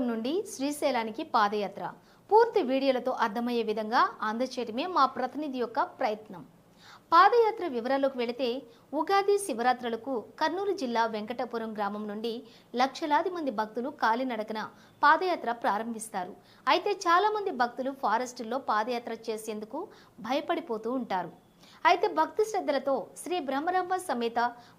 శ్రీకాకుళం నుండి శ్రీశైలానికి పాదయాత్ర. పూర్తి వీడియోలతో అర్థమయ్యే విధంగా అందచేయటమే మా ప్రతినిధి యొక్క ప్రయత్నం. పాదయాత్ర వివరాల్లోకి వెళితే ఉగాది శివరాత్రులకు కర్నూలు జిల్లా వెంకటపురం గ్రామం నుండి లక్షలాది మంది భక్తులు కాలినడకన పాదయాత్ర ప్రారంభిస్తారు. అయితే చాలామంది భక్తులు ఫారెస్టుల్లో పాదయాత్ర చేసేందుకు భయపడిపోతూ ఉంటారు. అయితే భక్తి శ్రద్ధలతో శ్రీ బ్రహ్మరంభ సమేత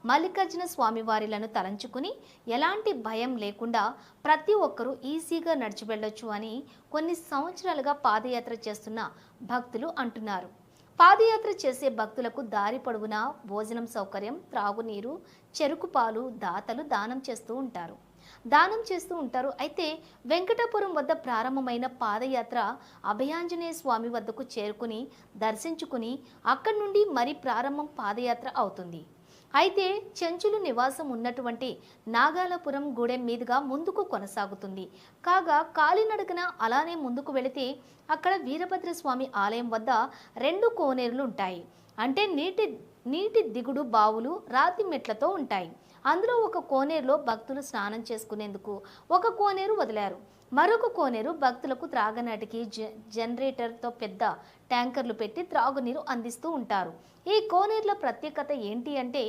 మల్లికార్జున స్వామి వారిలను తలంచుకుని ఎలాంటి భయం లేకుండా ప్రతి ఒక్కరూ ఈజీగా నడిచి వెళ్ళొచ్చు అని కొన్ని సంవత్సరాలుగా పాదయాత్ర చేస్తున్న భక్తులు అంటున్నారు. పాదయాత్ర చేసే భక్తులకు దారి పొడవునా భోజనం సౌకర్యం త్రాగునీరు చెరుకు పాలు దాతలు దానం చేస్తూ ఉంటారు. దానం చేస్తూ ఉంటారు. అయితే వెంకటాపురం వద్ద ప్రారంభమైన పాదయాత్ర అభయాంజనేయ స్వామి వద్దకు చేరుకుని దర్శించుకుని అక్కడి నుండి మరి ప్రారంభం పాదయాత్ర అవుతుంది. అయితే చెంచులు నివాసం ఉన్నటువంటి నాగాలపురం గూడెం మీదుగా ముందుకు కొనసాగుతుంది. కాగా కాలినడకన అలానే ముందుకు వెళితే అక్కడ వీరభద్రస్వామి ఆలయం వద్ద రెండు కోనేరులు ఉంటాయి. అంటే నీటి నీటి దిగుడు బావులు రాతి మెట్లతో ఉంటాయి. అందులో ఒక కోనేరులో భక్తులు స్నానం చేసుకునేందుకు ఒక కోనేరు వదిలారు. మరొక కోనేరు భక్తులకు త్రాగనాటికి జ జనరేటర్తో పెద్ద ట్యాంకర్లు పెట్టి త్రాగునీరు అందిస్తూ ఉంటారు. ఈ కోనేరుల ప్రత్యేకత ఏంటి అంటే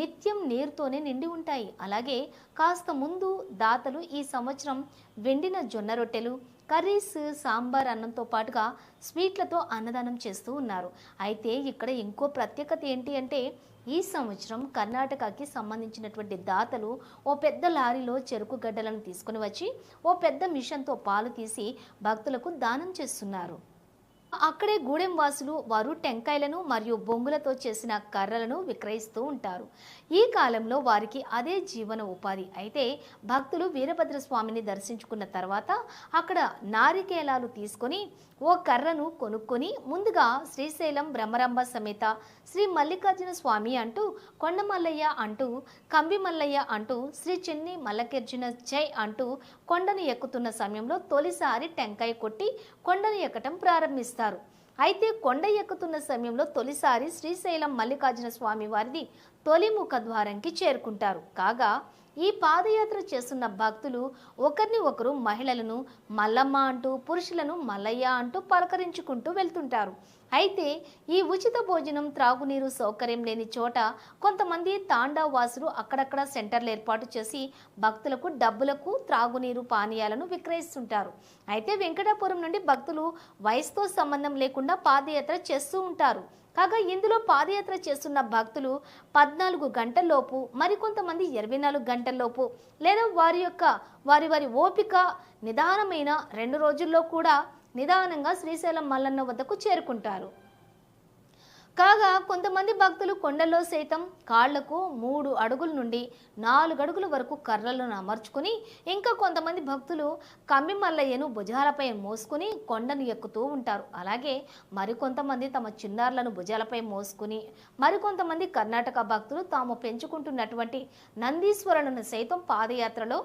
నిత్యం నీరుతోనే నిండి ఉంటాయి. అలాగే కాస్త ముందు దాతలు ఈ సంవత్సరం వెండిన జొన్న రొట్టెలు కర్రీస్ సాంబార్ అన్నంతో పాటుగా స్వీట్లతో అన్నదానం చేస్తూ ఉన్నారు. అయితే ఇక్కడ ఇంకో ప్రత్యేకత ఏంటి అంటే ఈ సంవత్సరం కర్ణాటకకి సంబంధించినటువంటి దాతలు ఓ పెద్ద లారీలో చెరుకు గడ్డలను తీసుకుని వచ్చి ఓ పెద్ద మిషన్తో పాలు తీసి భక్తులకు దానం చేస్తున్నారు. అక్కడే గూడెం వాసులు వారు టెంకాయలను మరియు బొంగులతో చేసిన కర్రలను విక్రయిస్తూ ఉంటారు. ఈ కాలంలో వారికి అదే జీవన ఉపాధి. అయితే భక్తులు వీరభద్ర స్వామిని దర్శించుకున్న తర్వాత అక్కడ నారికేలాలు తీసుకొని ఓ కర్రను కొనుక్కొని ముందుగా శ్రీశైలం బ్రహ్మరంభ సమేత శ్రీ మల్లికార్జున స్వామి అంటూ కొండమల్లయ్య అంటూ కంబి మల్లయ్య అంటూ శ్రీ చెన్ని మల్లకర్జున జై అంటూ కొండను ఎక్కుతున్న సమయంలో తొలిసారి టెంకాయ కొట్టి కొండను ఎక్కటం ప్రారంభిస్తారు. అయితే కొండ ఎక్కుతున్న సమయంలో తొలిసారి శ్రీశైలం మల్లికార్జున స్వామి వారిది తొలి ముఖ ద్వారంకి చేరుకుంటారు. కాగా ఈ పాదయాత్ర చేస్తున్న భక్తులు ఒకరిని ఒకరు మహిళలను మల్లమ్మ అంటూ పురుషులను మల్లయ్య అంటూ పలకరించుకుంటూ వెళ్తుంటారు. అయితే ఈ ఉచిత భోజనం త్రాగునీరు సౌకర్యం లేని చోట కొంతమంది తాండా వాసులు అక్కడక్కడ సెంటర్లు ఏర్పాటు చేసి భక్తులకు డబ్బులకు త్రాగునీరు పానీయాలను విక్రయిస్తుంటారు. అయితే వెంకటాపురం నుండి భక్తులు వయసుతో సంబంధం లేకుండా పాదయాత్ర చేస్తూ ఉంటారు. కాగా ఇందులో పాదయాత్ర చేస్తున్న భక్తులు పద్నాలుగు గంటల్లోపు మరికొంతమంది ఇరవై నాలుగు గంటల్లోపు లేదా వారి యొక్క వారి వారి ఓపిక నిదానమైన రెండు రోజుల్లో కూడా నిదానంగా శ్రీశైలం మల్లన్న వద్దకు చేరుకుంటారు. కాగా కొంతమంది భక్తులు కొండల్లో సైతం కాళ్ళకు మూడు అడుగుల నుండి నాలుగు అడుగుల వరకు కర్రలను అమర్చుకుని ఇంకా కొంతమంది భక్తులు కమ్మి మల్లయ్యను భుజాలపై మోసుకుని కొండను ఎక్కుతూ ఉంటారు. అలాగే మరికొంతమంది తమ చిన్నారులను భుజాలపై మోసుకుని మరికొంతమంది కర్ణాటక భక్తులు తాము పెంచుకుంటున్నటువంటి నందీశ్వరులను సైతం పాదయాత్రలో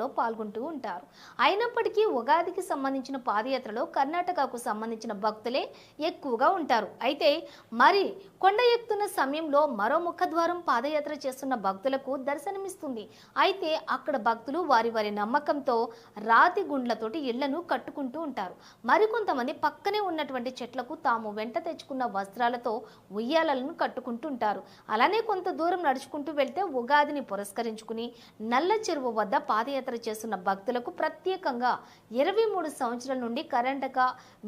లో పాల్గొంటూ ఉంటారు. అయినప్పటికీ ఉగాదికి సంబంధించిన పాదయాత్రలో కర్ణాటకకు సంబంధించిన భక్తులే ఎక్కువగా ఉంటారు. అయితే మరి కొండ ఎక్కుతున్న సమయంలో మరో ముఖద్వారం పాదయాత్ర చేస్తున్న భక్తులకు దర్శనమిస్తుంది. అయితే అక్కడ భక్తులు వారి వారి నమ్మకంతో రాతి గుండ్లతోటి ఇళ్ళను కట్టుకుంటూ ఉంటారు. మరికొంతమంది పక్కనే ఉన్నటువంటి చెట్లకు తాము వెంట తెచ్చుకున్న వస్త్రాలతో ఉయ్యాలలను కట్టుకుంటూ ఉంటారు. అలానే కొంత దూరం నడుచుకుంటూ వెళ్తే ఉగాదిని పురస్కరించుకుని నల్ల చెరువు వద్ద పాదయాత్ర చేస్తున్న భక్తులకు ప్రత్యేకంగా ఇరవై మూడు సంవత్సరాల నుండి కర్ణాటక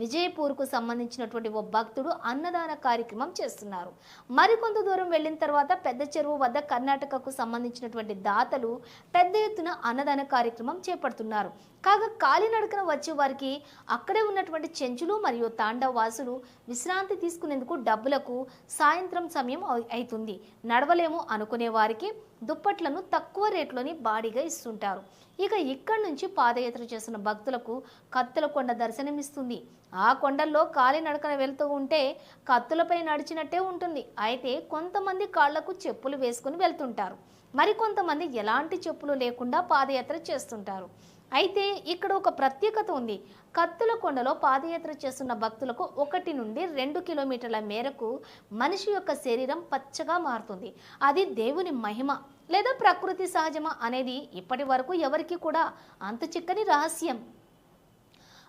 విజయపూర్కు సంబంధించినటువంటి ఓ భక్తుడు అన్నదాన కార్యక్రమం చేస్తున్నారు. మరికొంత దూరం వెళ్ళిన తర్వాత పెద్ద చెరువు వద్ద కర్ణాటకకు సంబంధించినటువంటి దాతలు పెద్ద ఎత్తున అన్నదాన కార్యక్రమం చేపడుతున్నారు. కాగా కాలినడకన వచ్చే వారికి అక్కడే ఉన్నటువంటి చెంచులు మరియు తాండవ వాసులు విశ్రాంతి తీసుకునేందుకు డబ్బులకు సాయంత్రం సమయం అవుతుంది. నడవలేము అనుకునే వారికి దుప్పట్లను తక్కువ రేట్లోని బాడీగా ఇస్తుంటారు. ఇక ఇక్కడి నుంచి పాదయాత్ర చేస్తున్న భక్తులకు కత్తుల కొండ దర్శనమిస్తుంది. ఆ కొండల్లో కాలినడకన వెళ్తూ ఉంటే కత్తులపై నడిచినట్టే ఉంటుంది. అయితే కొంతమంది కాళ్ళకు చెప్పులు వేసుకుని వెళ్తుంటారు. మరికొంతమంది ఎలాంటి చెప్పులు లేకుండా పాదయాత్ర చేస్తుంటారు. అయితే ఇక్కడ ఒక ప్రత్యేకత ఉంది. కత్తుల కొండలో పాదయాత్ర చేస్తున్న భక్తులకు ఒకటి నుండి రెండు కిలోమీటర్ల మేరకు మనిషి యొక్క శరీరం పచ్చగా మారుతుంది. అది దేవుని మహిమ లేదా ప్రకృతి సహజమా అనేది ఇప్పటి వరకు ఎవరికి కూడా అంత చిక్కని రహస్యం.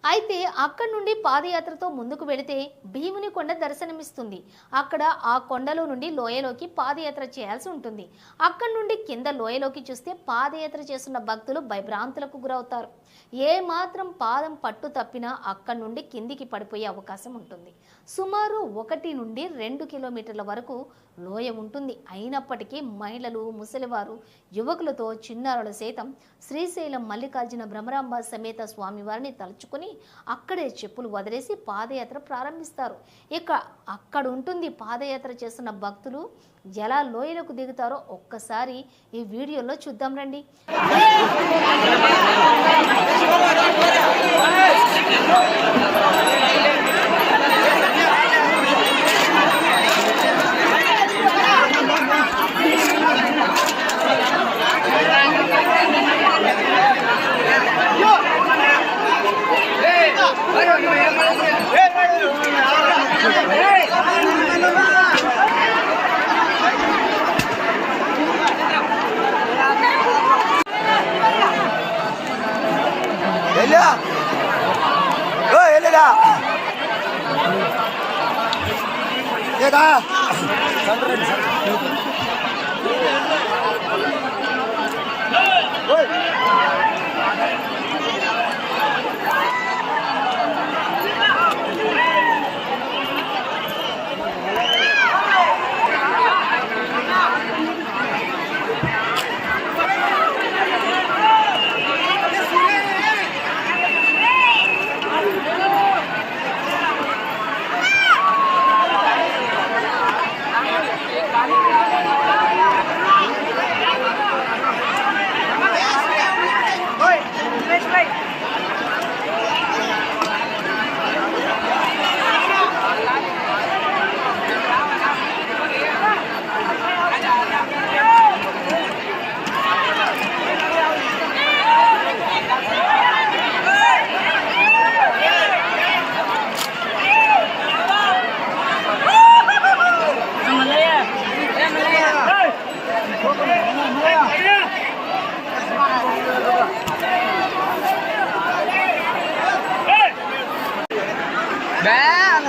అయితే అక్కడి నుండి పాదయాత్రతో ముందుకు వెళితే భీముని కొండ దర్శనమిస్తుంది. అక్కడ ఆ కొండలో నుండి లోయలోకి పాదయాత్ర చేయాల్సి ఉంటుంది. అక్కడి నుండి కింద లోయలోకి చూస్తే పాదయాత్ర చేస్తున్న భక్తులు భయభ్రాంతులకు గురవుతారు. ఏ మాత్రం పాదం పట్టు తప్పినా అక్కడి నుండి కిందికి పడిపోయే అవకాశం ఉంటుంది. సుమారు ఒకటి నుండి రెండు కిలోమీటర్ల వరకు లోయ ఉంటుంది. అయినప్పటికీ మహిళలు ముసలివారు యువకులతో చిన్నారుల సైతం శ్రీశైలం మల్లికార్జున భ్రమరాంబ సమేత స్వామివారిని తలుచుకుని అక్కడే చెప్పులు వదిలేసి పాదయాత్ర ప్రారంభిస్తారు. ఇక అక్కడ ఉంటుంది పాదయాత్ర చేస్తున్న భక్తులు ఎలా లోయలకు దిగుతారో ఒక్కసారి ఈ వీడియోలో చూద్దాం రండి. 开打！三个人。ব্যাস।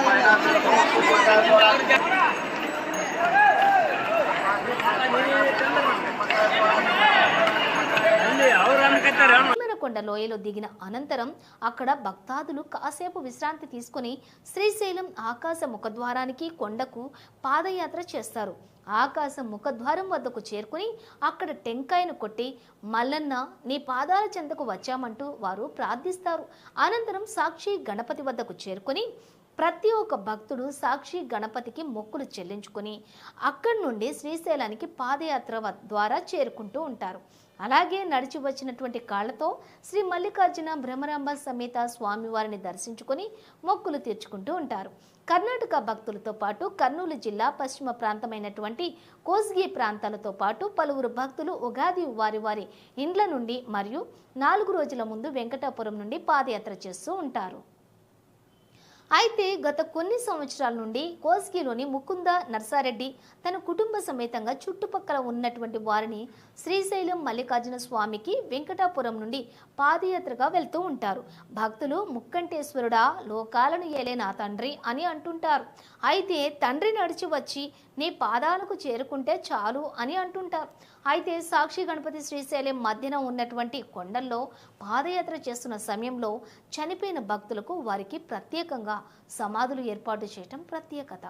కొండ లోయలో దిగిన అనంతరం అక్కడ భక్తాదులు కాసేపు విశ్రాంతి తీసుకొని శ్రీశైలం ఆకాశ ముఖద్వారానికి కొండకు పాదయాత్ర చేస్తారు. ఆకాశ ముఖద్వారం వద్దకు చేరుకుని అక్కడ టెంకాయను కొట్టి మల్లన్న నీ పాదాల చెంతకు వచ్చామంటూ వారు ప్రార్థిస్తారు. అనంతరం సాక్షి గణపతి వద్దకు చేరుకొని ప్రతి ఒక్క భక్తుడు సాక్షి గణపతికి మొక్కులు చెల్లించుకొని అక్కడి నుండి శ్రీశైలానికి పాదయాత్ర ద్వారా చేరుకుంటూ ఉంటారు. అలాగే నడిచి వచ్చినటువంటి కాళ్ళతో శ్రీ మల్లికార్జున భ్రమరాంబ సమేత స్వామివారిని దర్శించుకొని మొక్కులు తీర్చుకుంటూ ఉంటారు. కర్ణాటక భక్తులతో పాటు కర్నూలు జిల్లా పశ్చిమ ప్రాంతమైనటువంటి కోస్గి ప్రాంతాలతో పాటు పలువురు భక్తులు ఉగాది వారి వారి ఇండ్ల నుండి మరియు నాలుగు రోజుల ముందు వెంకటాపురం నుండి పాదయాత్ర చేస్తూ ఉంటారు. అయితే గత కొన్ని సంవత్సరాల నుండి కోస్గిలోని ముకుంద నర్సారెడ్డి తన కుటుంబ సమేతంగా చుట్టుపక్కల ఉన్నటువంటి వారిని శ్రీశైలం మల్లికార్జున స్వామికి వెంకటాపురం నుండి పాదయాత్రగా వెళ్తూ ఉంటారు. భక్తులు ముక్కంటేశ్వరుడా లోకాలను ఏలే నా తండ్రి అని అంటుంటారు. అయితే తండ్రి నడిచి వచ్చి నీ పాదాలకు చేరుకుంటే చాలు అని అంటుంటారు. అయితే సాక్షి గణపతి శ్రీశైలం మధ్యన ఉన్నటువంటి కొండల్లో పాదయాత్ర చేస్తున్న సమయంలో చనిపోయిన భక్తులకు వారికి ప్రత్యేకంగా సమాధులు ఏర్పాటు చేయటం ప్రత్యేకత.